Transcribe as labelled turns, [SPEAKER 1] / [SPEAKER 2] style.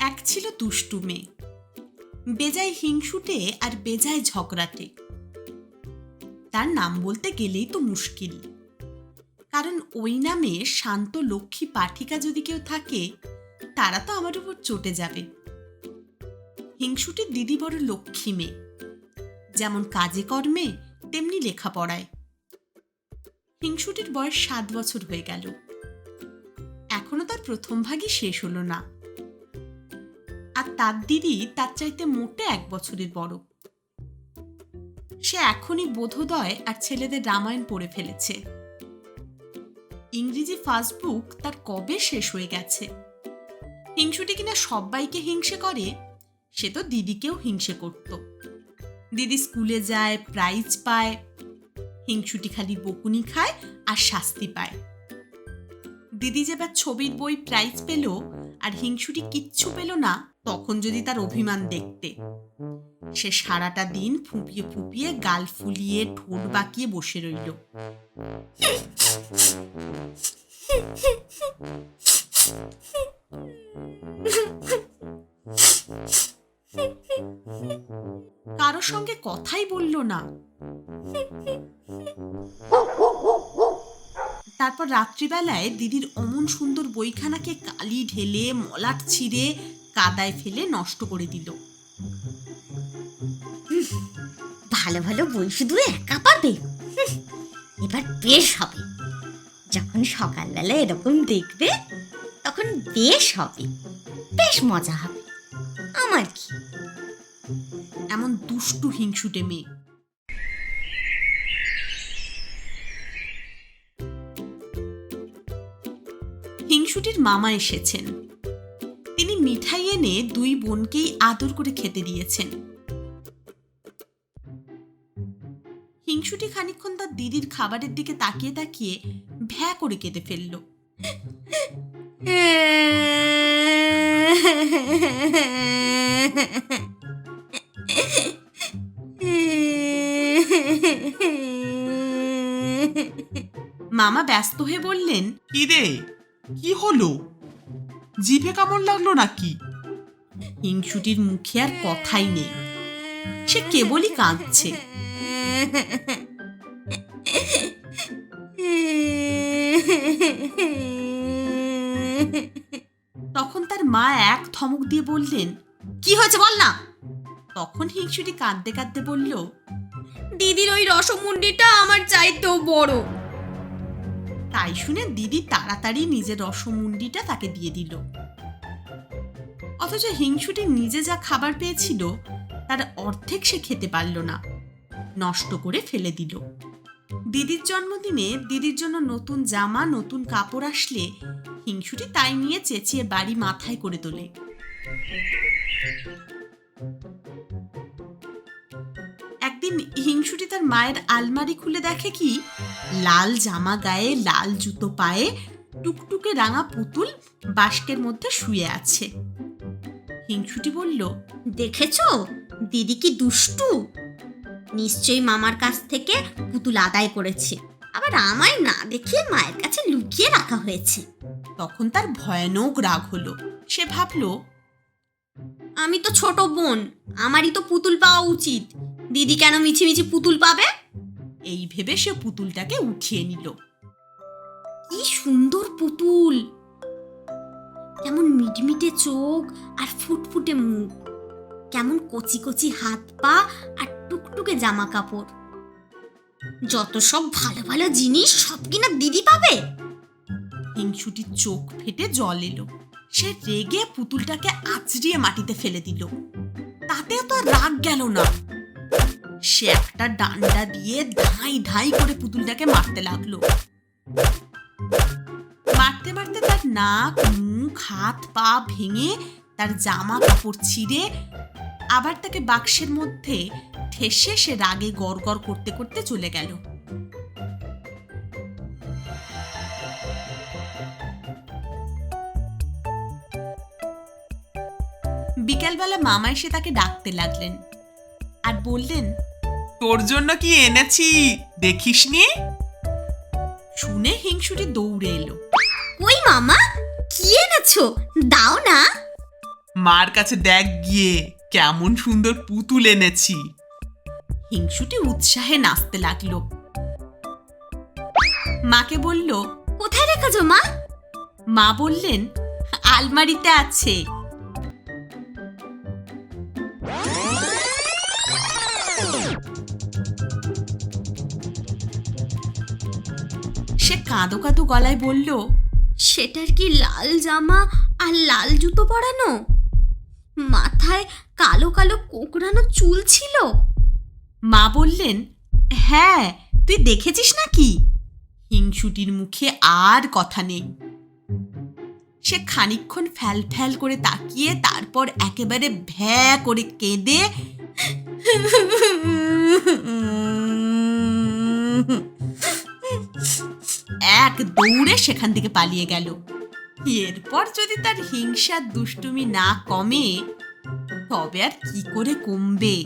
[SPEAKER 1] এক ছিল দুষ্টু মেয়ে। বেজায় হিংসুটে আর বেজায় ঝগড়াটে। তার নাম বলতে গেলেই তো মুশকিল। কারণ ওই নামে শান্ত লক্ষ্মী পাঠিকা যদি কেউ থাকে, তারা তো আমার উপর চটে যাবে। হিংসুটির দিদি বড় লক্ষ্মী মেয়ে। যেমন কাজে কর্মে, তেমনি লেখাপড়ায়। হিংসুটির বয়স সাত বছর হয়ে গেল। এখনও তার প্রথম ভাগই শেষ হলো না। তার দিদি তার চাইতে মোটে এক বছরের বড়। সে এখনই বোধোদয় আর ছেলেদের রামায়ণ পড়ে ফেলেছে। ইংরেজি ফার্স্ট বুক তার কবে শেষ হয়ে গেছে? হিংসুটি কিনা সবাইকে হিংসে করে, সে তো দিদিকেও হিংসে করত। দিদি স্কুলে যায় প্রাইজ পায়, হিংসুটি খালি বকুনি খায় আর শাস্তি পায়। দিদি যেবার ছবির বই প্রাইজ পেল আর হিংসুটি কিচ্ছু পেল না তখন যদি তার অভিমান দেখতে। সে সারাটা দিন ফুপিয়ে ফুপিয়ে গাল ফুলিয়ে ঠোঁট বাঁকিয়ে বসে রইল। কারোর সঙ্গে কথাই বলল না। তারপর রাত্রিবেলায় দিদির অমন সুন্দর বইখানাকে কালি ঢেলে, মলাট ছিঁড়ে কাদায় ফেলে নষ্ট করে দিল।
[SPEAKER 2] ভালো ভালো বই শুধু একা পাবে? এবার বেশ হবে। যখন সকালবেলা এরকম দেখবে, তখন বেশ হবে। বেশ মজা হবে। আমার কি?
[SPEAKER 1] এমন দুষ্টু হিংসুটে মেয়ে। হিংসুটির মামা এসেছেন। তিনি মিঠাই এনে দুই বোনকেই আদর করে খেতে দিয়েছেন। হিংসুটি খানিকক্ষণ তার দিদির খাবারের দিকে তাকিয়ে তাকিয়ে ভ্যা করে কেঁদে ফেলল। মামা ব্যস্ত হয়ে বললেন,
[SPEAKER 3] কি রে? কি হলো? জিভে কামড় লাগল নাকি?
[SPEAKER 1] হিংসুটির মুখে আর কথাই নেই। সে কেবলই কাঁদছে। তখন তার মা এক থমক দিয়ে বললেন, কি হয়েছে বল না? তখন হিংসুটি কাঁদতে কাঁদতে বলল,
[SPEAKER 2] দিদির ওই রসমুন্ডিটা আমার চাইতেও বড়।
[SPEAKER 1] তাই শুনে দিদি তাড়াতাড়ি নিজের রসমুন্ডিটা তাকে দিয়ে দিল। অথচ হিংসুটি নিজে যা খাবার পেয়েছিল, তার অর্ধেক সে খেতে পারল না। নষ্ট করে ফেলে দিল। দিদির জন্মদিনে দিদির জন্য নতুন জামা, নতুন কাপড় আসলে হিংসুটি তাই নিয়ে চেঁচিয়ে বাড়ি মাথায় করে তোলে। একদিন হিংসুটি তার মায়ের আলমারি খুলে দেখে কি লাল জামা গায়ে, লাল জুতো পায়ে, টুকটুকে রাঙা পুতুল বাস্কের মধ্যে শুয়ে আছে। হিংসুটি বলল,
[SPEAKER 2] দেখেছ? দিদি কি দুষ্টু? নিশ্চয়ই মামার কাছ থেকে পুতুল আদায় করেছে। আবার আমায় না দেখিয়ে মায়ের কাছে লুকিয়ে রাখা হয়েছে।
[SPEAKER 1] তখন তার ভয়ানক রাগ হলো। সে ভাবলো,
[SPEAKER 2] আমি তো ছোট বোন, আমারই তো পুতুল পাওয়া উচিত। দিদি কেন মিছিমিছি পুতুল পাবে?
[SPEAKER 1] এই ভেবে সে পুতুলটাকে উঠিয়ে নিল।
[SPEAKER 2] কি সুন্দর পুতুল! কেমন মিটমিটে চোখ আর ফুটফুটে মুখ। কেমন কচি কচি হাত পা আর টুকটুকে জামা কাপড়। যত সব ভালো ভালো জিনিস সব কিনা দিদি পাবে?
[SPEAKER 1] হিংসুটির চোখ ফেটে জল এলো। সে রেগে পুতুলটাকে আছড়িয়ে মাটিতে ফেলে দিল। তাতেও তো রাগ গেল না। সে একটা ডান্ডা দিয়ে ধাই ধাই করে পুতুলটাকে মারতে লাগল। মারতে মারতে তার নাক, মুখ, হাত, পা ভেঙে তার জামা কাপড় ছিঁড়ে আবার তাকে বাক্সের মধ্যে ঠেসে সে রাগে গড় করতে করতে চলে গেল। বিকালবেলা মামা এসে তাকে ডাকতে লাগলেন। আর বললেন
[SPEAKER 3] তোর জন্য কি এনেছি? দেখিসনি
[SPEAKER 1] শুনে হিংসুটি দৌড়ে এলো।
[SPEAKER 2] ওই মামা কি এনেছো? দাও না।
[SPEAKER 3] মার কাছে দেখ গিয়ে কেমন সুন্দর পুতুল এনেছি।
[SPEAKER 1] হিংসুটি উৎসাহে নাচতে লাগল। মাকে বলল
[SPEAKER 2] কোথায় রেখেছো মা?
[SPEAKER 1] মা বললেন আলমারিতে আছে। সে কাঁদো কাঁদো গলায় বলল
[SPEAKER 2] সেটার কি লাল জামা আর লাল জুতো পরানো? মাথায় কালো কালো কোঁকড়ানো চুল ছিল?
[SPEAKER 1] মা বললেন হ্যাঁ তুই দেখেছিস নাকি? হিংসুটির মুখে আর কথা নেই। সে খানিকক্ষণ ফ্যাল ফ্যাল করে তাকিয়ে তারপর একেবারে ভ্যা করে কেঁদে এক দৌড়ে সেখান থেকে পালিয়ে গেল। এরপর যদি তার হিংসার দুষ্টুমি না কমে, তবে আর কি করে কমবে?